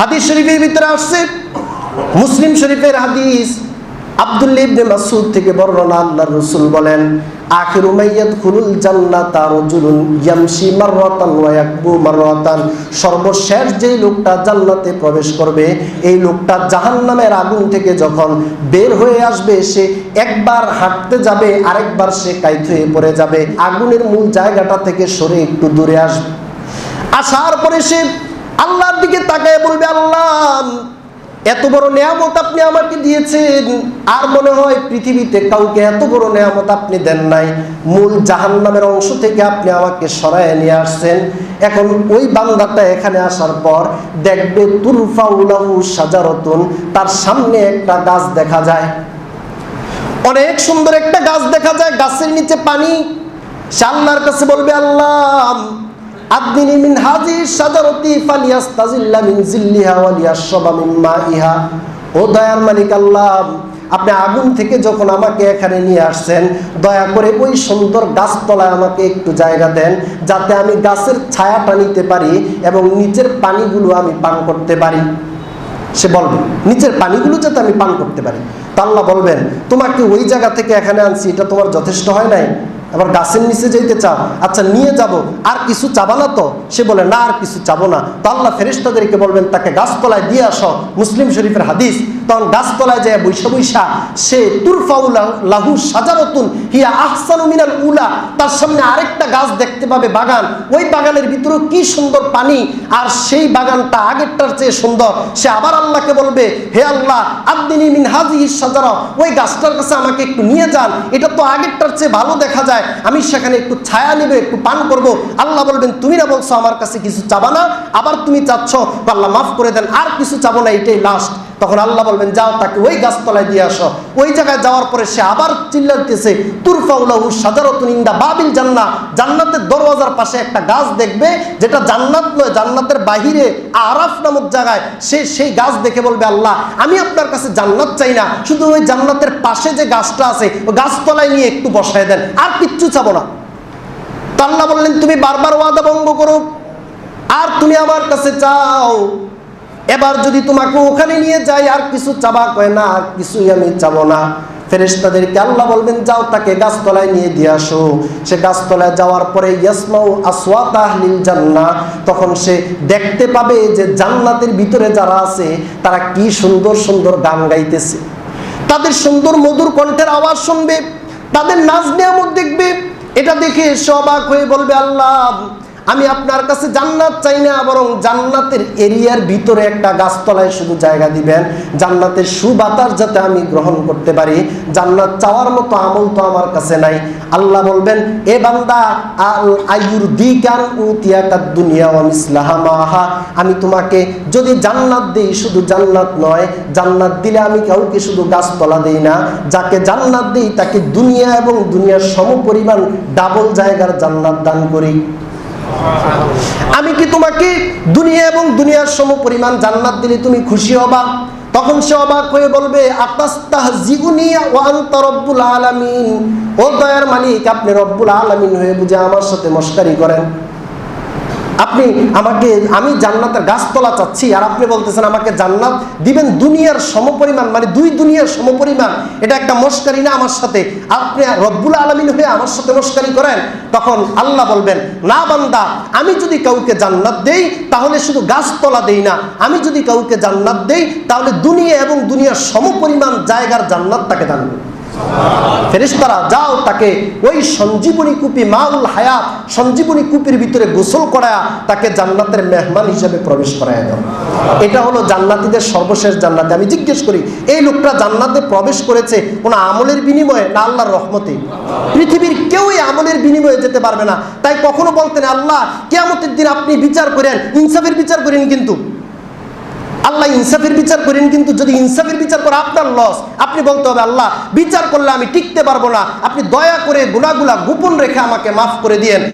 হাদিস শরীফের ভিতরে আসছে, মুসলিম শরীফের হাদিস। আব্দুল্লাহ ইবনে মাসউদ থেকে বর্ণনা আল্লাহর রাসূল বলেন, আখিরু মাইয়াদ খুলুল জান্নাতা রাজুলুন ইয়ামশি মাররাতান ওয়া ইয়াকবু মাররাতান। সর্বশেষ যেই লোকটা জান্নাতে প্রবেশ করবে, এই লোকটা জাহান্নামের আগুন থেকে যখন বের হয়ে আসবে, সে একবার হাঁটতে যাবে, আরেকবার সে কাইত হয়ে পড়ে যাবে। আগুনের মূল জায়গাটা থেকে সরে একটু দূরে আসবে। আসার পরে সে আল্লাহর দিকে তাকায় বলবে, আল্লাহ, এত বড় নেয়ামত আপনি আমাকে দিয়েছেন। আর মনে হয় পৃথিবীতে কাউকে এত বড় নেয়ামত আপনি দেন নাই। মূল জাহান্নামের অংশ থেকে আপনি আমাকে সরায় নিয়ে আসছেন। এখন ওই বান্দাটা এখানে আসার পর দেখবে তুরফাউলাহু সাজারতুন, তার সামনে একটা গাছ দেখা যায়। অনেক সুন্দর একটা গাছ দেখা যায়, গাছের নিচে পানি। সে আল্লাহর কাছে বলবে, আল্লাহ আদনিনি মিন হাজি সাজারতি ফালিয়াস্তাজিল্লা মিন জিল্লিহা ওয়ালিয়াশরাবা মিন মাইহা। ও দয়ার মালিক আল্লাহ, আপনি আগুন থেকে যখন আমাকে এখানে নিয়ে আসছেন, দয়া করে ওই সুন্দর গাছতলায় আমাকে একটু জায়গা দেন, যাতে আমি গাছের ছায়াটা নিতে পারি এবং নিচের পানিগুলো আমি পান করতে পারি। সে বলবে, নিচের পানিগুলো যাতে আমি পান করতে পারি। তা আল্লাহ বলবেন, তোমাকে ওই জায়গা থেকে এখানে আনছি, এটা তোমার যথেষ্ট হয় নাই? আবার গাছের নিচে যেতে চাও আচ্ছা নিয়ে যাব। আর কিছু চাবা না তো? সে বলে, না, আর কিছু চাবো না। তো আল্লাহ ফেরিস্তাদেরকে বলবেন, তাকে গাছতলায় দিয়ে আসো। মুসলিম শরীফের হাদিস তখন গাছতলায় যায় বৈশা বৈশা, সে তুরফাউ লাহু সাজারতুন, হিয়া আহসানু মিনাল উলা, তার সামনে আরেকটা গাছ দেখতে পাবে বাগান। ওই বাগানের ভিতরে কি সুন্দর পানি, আর সেই বাগানটা আগেরটার চেয়ে সুন্দর। সে আবার আল্লাহকে বলবে, হে আল্লাহ আদিনী মিন হাজি সাজারা, ওই গাছটার কাছে আমাকে একটু নিয়ে যান, এটা তো আগেরটার চেয়ে ভালো দেখা যায়। আমি সেখানে একটু ছায়া নেবে, একটু পান করব। আল্লাহ বলবেন, তুমি না বলছো আমার কাছে কিছু চাবা না? আবার তুমি চাচ্ছ? আল্লাহ মাফ করে দেন, আর কিছু চাবো না, এটাই লাস্ট তখন আল্লাহ বলবেন, যাও তাকে ওই গাছতলায় দিয়ে আসো। ওই জায়গায় যাওয়ার পরে সে আবার চিল্লাতেছে তুরফাউলাহু সাজারতুন ইন্দা বাবিল জান্না জান্নাতের দরওয়াজার পাশে একটা গাছ দেখবে, যেটা জান্নাত নয়, জান্নাতের বাহিরে আরাফ নামক জায়গায় সে সেই গাছ দেখে বলবে, আল্লাহ, আমি আপনার কাছে জান্নাত চাই না। শুধু ওই জান্নাতের পাশে যে গাছটা আছে, ওই গাছতলায় নিয়ে একটু বসায় দেন, আর কিচ্ছু চাবো না। তো আল্লাহ বললেন, তুমি বারবার ওয়াদা ভঙ্গ করো, আর তুমি আমার কাছে চাও। এবার যদি তোমাকে ওখানে নিয়ে যাই আর কিছু চাবা কয়, না, আর কিছুই আমি চাবো না। ফেরেশতাদেরকে আল্লাহ বলবেন, যাও তাকে গাছতলায় নিয়ে দিয়ে আসো। সে গাছতলায় যাওয়ার পরে, ইয়াসমাউ আসওয়াত আহলিল জান্নাহ তখন সে দেখতে পাবে যে জান্নাতের ভিতরে যারা আছে, তারা কি সুন্দর সুন্দর গান গাইতেছে। তাদের সুন্দর মধুর কণ্ঠের আওয়াজ শুনবে, তাদের নাচ নিয়ামত দেখবে। এটা দেখে সে অবাক হয়ে বলবে, আল্লাহ আমি আপনার কাছে জান্নাত চাই না, বরং জান্নাতের এরিয়ার ভিতরে একটা গাছতলায় শুধু জায়গা দিবেন। জান্নাতের সুবাতাস যাতে আমি গ্রহণ করতে পারি। জান্নাত চাওয়ার মতো আমল তো আমার কাছে নাই। আল্লাহ বলবেন, এ বান্দা, আল আয়ুর দিকান উতিয়াকাত দুনিয়া ওয়া মিসলাহা আমি তোমাকে যদি জান্নাত দেই, শুধু জান্নাত নয়, জান্নাত দিলে আমি কাউকে শুধু গাছতলা দেই না। যাকে জান্নাত দেই, তাকে দুনিয়া এবং দুনিয়ার সমপরিমাণ ডাবল জায়গার জান্নাত দান করি। আমি কি তোমাকে দুনিয়া এবং দুনিয়ার সম পরিমাণ জান্নাত দিলে তুমি খুশি হবা? তখন সে অবাক হয়ে বলবে আপনার মালিক, আপনি রব্বুল আলামিন হয়ে বুঝে আমার সাথে মস্কারি করেন। আপনি আমাকে, আমি জান্নাতের গাছতলা চাচ্ছি, আর আপনি বলতেছেন আমাকে জান্নাত দিবেন দুনিয়ার সমপরিমাণ মানে দুই দুনিয়ার সমপরিমাণ। এটা একটা মস্কারি না আমার সাথে? আপনি রব্বুল আলমিন হয়ে আমার সাথে মস্কারি করেন? তখন আল্লাহ বলবেন, না বান্দা, আমি যদি কাউকে জান্নাত দেই, তাহলে শুধু গাছতলা দেই না। আমি যদি কাউকে জান্নাত দেই, তাহলে দুনিয়া এবং দুনিয়ার সমপরিমাণ জায়গার জান্নাত তাকে দান ফেরেশতারা, যাও তাকে ওই সঞ্জীবনী কুপি মাউল হায়াত, সঞ্জীবনী কুপির ভিতরে গোসল করায়া তাকে জান্নাতের মেহমান হিসেবে প্রবেশ করায় দাও। এটা হলো জান্নাতীদের সর্বশেষ জান্নাতে। আমি জিজ্ঞেস করি, এই লোকটা জান্নাতে প্রবেশ করেছে কোন আমলের বিনিময়ে না আল্লাহর রহমতে? পৃথিবীর কেউই আমলের বিনিময়ে যেতে পারবে না। তাই কখনো বলতেন, আল্লাহ, কেয়ামতের দিন আপনি বিচার করেন, ইনসাফের বিচার করেন কিন্তু। আল্লাহ ইনসাফের বিচার করেন, কিন্তু যদি ইনসাফের বিচার করে আপনার লস আপনি বলতে হবে, আল্লাহ, বিচার করলে আমি টিকতে পারব না। আপনি দয়া করে গুণাগুলা গোপন রেখে আমাকে মাফ করে দিয়েন।